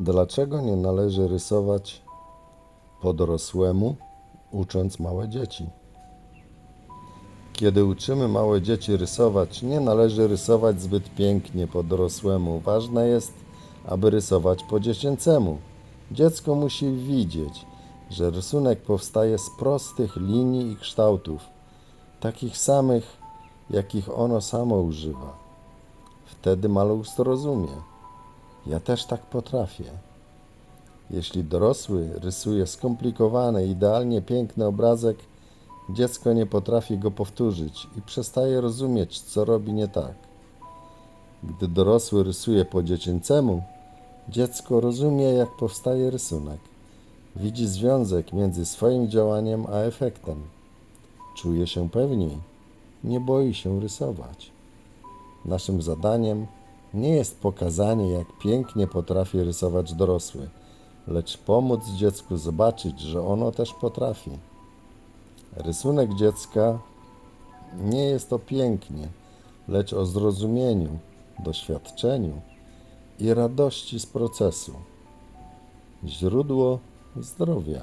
Dlaczego nie należy rysować po dorosłemu, ucząc małe dzieci? Kiedy uczymy małe dzieci rysować, nie należy rysować zbyt pięknie po dorosłemu. Ważne jest, aby rysować po dziecięcemu. Dziecko musi widzieć, że rysunek powstaje z prostych linii i kształtów, takich samych, jakich ono samo używa. Wtedy maluch zrozumie. Ja też tak potrafię. Jeśli dorosły rysuje skomplikowany, idealnie piękny obrazek, dziecko nie potrafi go powtórzyć i przestaje rozumieć, co robi nie tak. Gdy dorosły rysuje po dziecięcemu, dziecko rozumie, jak powstaje rysunek. Widzi związek między swoim działaniem a efektem. Czuje się pewniej, nie boi się rysować. Naszym zadaniem nie jest pokazanie, jak pięknie potrafi rysować dorosły, lecz pomóc dziecku zobaczyć, że ono też potrafi. Rysunek dziecka nie jest o pięknie, lecz o zrozumieniu, doświadczeniu i radości z procesu. Źródło zdrowia.